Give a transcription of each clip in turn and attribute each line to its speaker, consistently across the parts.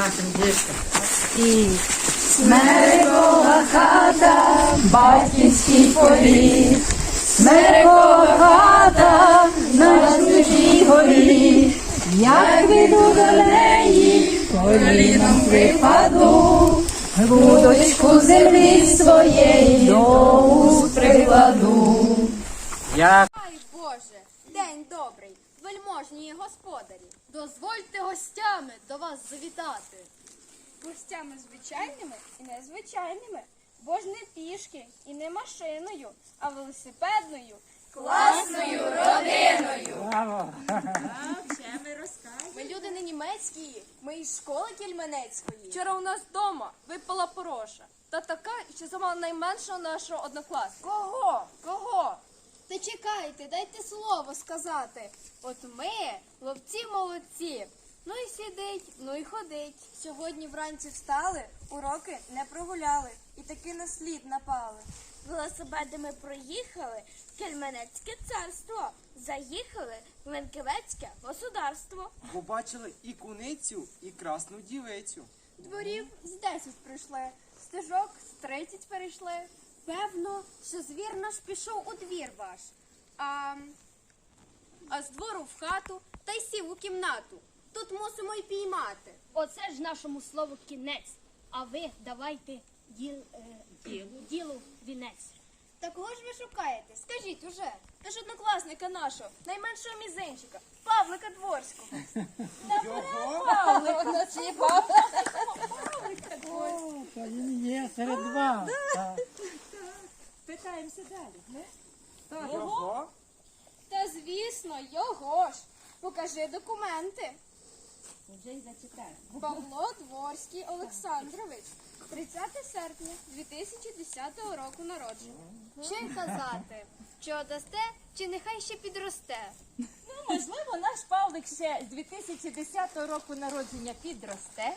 Speaker 1: Нашим діткам.
Speaker 2: Смерекова хата, батьківський поріг, Смерекова хата на чужій горі, як піду до неї, коліном припаду, грудочку землі своєї до прикладу.
Speaker 1: Як
Speaker 3: Ай Боже, день добрий, вельможні господарі, дозвольте гостями до вас завітати.
Speaker 4: гостями звичайними і незвичайними, бо ж не пішки і не машиною, а велосипедною. Класною родиною!
Speaker 1: слава!
Speaker 3: Ми люди не німецькі, ми із школи кельменецької.
Speaker 4: Вчора у нас вдома випала пороша. Та така, що сама найменшого нашого однокласника. Кого? Кого?
Speaker 3: Та чекайте, дайте слово сказати. От ми, ловці молодці. Ну і сидить, ну і ходить. Сьогодні вранці встали, уроки не прогуляли і таки на слід напали.
Speaker 5: Велосипедами проїхали в Кельменецьке царство, заїхали в Ленківецьке государство.
Speaker 6: Побачили і куницю, і красну дівицю.
Speaker 4: Дворів з 10 прийшли, стежок з 30 перейшли.
Speaker 3: Певно, що звір наш пішов у двір ваш, а, а з двору в хату та й сів у кімнату. Тут мусимо й піймати.
Speaker 5: Оце ж нашому слову кінець. А ви давайте діл, е, ділу. ділу вінець.
Speaker 3: Та кого ж ви шукаєте? Скажіть уже.
Speaker 4: Та ж однокласника нашого, найменшого мізинчика, Павлика Дворського.
Speaker 6: Його
Speaker 4: Павлик у нас є
Speaker 1: О, він є серед вас. Так.
Speaker 6: його
Speaker 4: Та звісно, його ж. Покажи документи. Павло Дворський Олександрович. 30 серпня 2010 року народження.
Speaker 3: Що й казати? Що дасте, чи нехай ще підросте?
Speaker 7: Ну, можливо, наш Павлик ще з 2010 року народження підросте,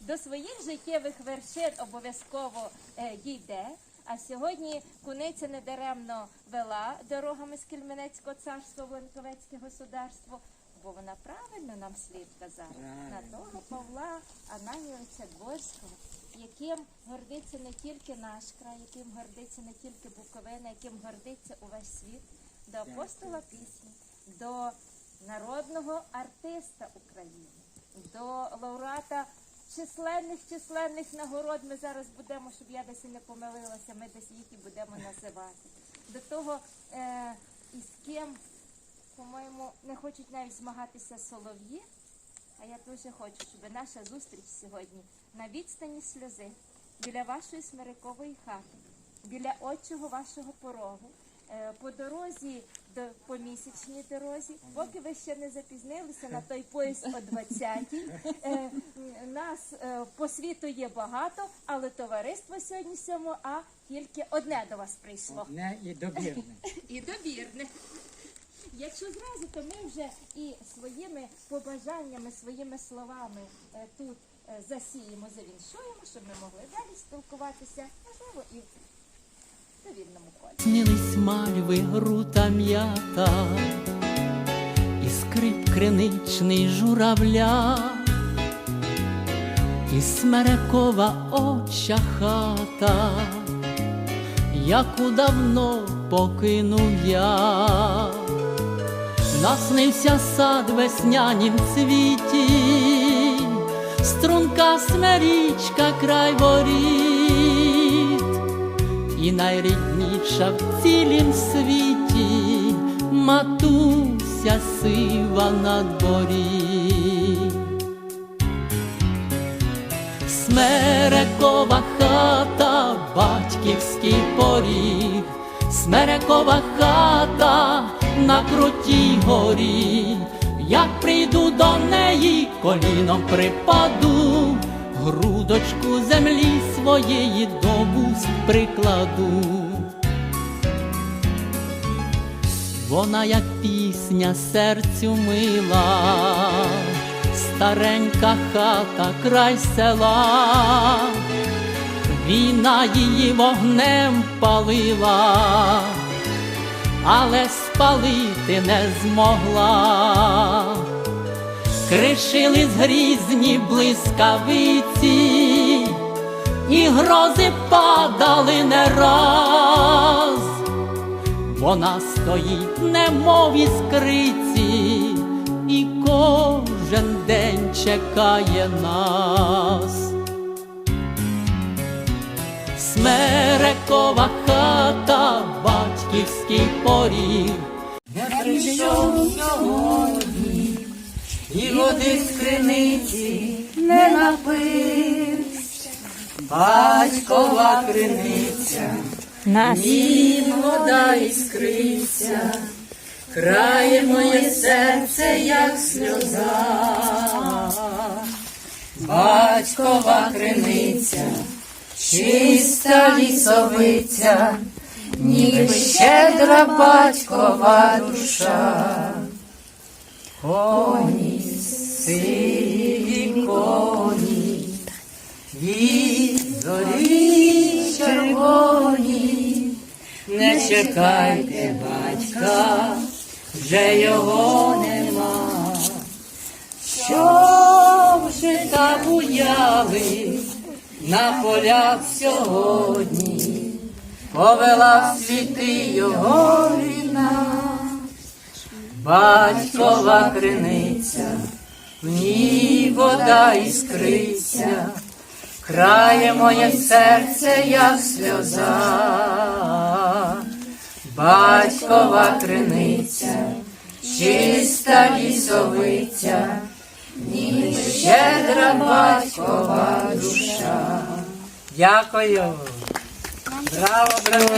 Speaker 7: до своїх життєвих вершин обов'язково е, дійде. А сьогодні куниця недаремно вела дорогами з Кельменецького царства в Ленковецьке государство, бо вона правильно нам слід казала. На того Павла Ананівича Дворського, яким гордиться не тільки наш край, яким гордиться не тільки Буковина, яким гордиться увесь світ, до апостола пісні, до народного артиста України, до лауреата численних численних нагород. Ми зараз будемо, щоб я десь і не помилилася, ми десь їх і будемо називати. До того, е, і з ким, по-моєму, не хочуть навіть змагатися солов'ї. А я дуже хочу, щоб наша зустріч сьогодні на відстані сльози біля вашої смирикової хати, біля отчого вашого порогу, по дорозі до по місячній дорозі, поки ви ще не запізнилися на той поїзд о 20-й. Е, Нас е, по світу є багато, але товариство сьогодні 7 А тільки одне до вас прийшло
Speaker 1: Одне і добірне.
Speaker 7: і довірне. Якщо зразу, то ми вже і своїми побажаннями, своїми словами е, тут е, засіємо, завіншуємо, щоб ми могли далі спілкуватися, можливо, і в колі.
Speaker 8: Снились мальви грута м'ята, і скрип криничний журавля, і смерекова оча хата, яку давно покинув я, наснився сад веснянім цвіті, струнка смерічка край воріт і найрідніша в цілім світі. Матуся сива на дворі. Смерекова хата, батьківський поріг, Смерекова хата на крутій горі, як прийду до неї, коліном припаду, грудочку землі своєї до вуст прикладу. Вона, як пісня серцю мила, старенька хата край села, війна її вогнем палила, але спалити не змогла.
Speaker 9: Кришились грізні блискавиці, і грози падали не раз. Вона стоїть, немов іскриці, і кожен день чекає нас. Смерекова хата, батьківський поріг.
Speaker 8: Я прийшов сьогодні, і води з криниці не напився. Батькова криниця, і вода іскриться, крає моє серце, як сльоза. Батькова криниця, чиста лісовиця, ніби щедра батькова душа. Коні, сиві коні, зорі червоні, не чекайте батька, вже його нема. Щоб жита буяли на полях сьогодні, повела в світи його війна, батькова криниця, в ній вода іскриться, крає моє серце, як сльоза, батькова криниця, чиста лісовиця, ніби щедра батькова душа. Дякую. Браво, браво,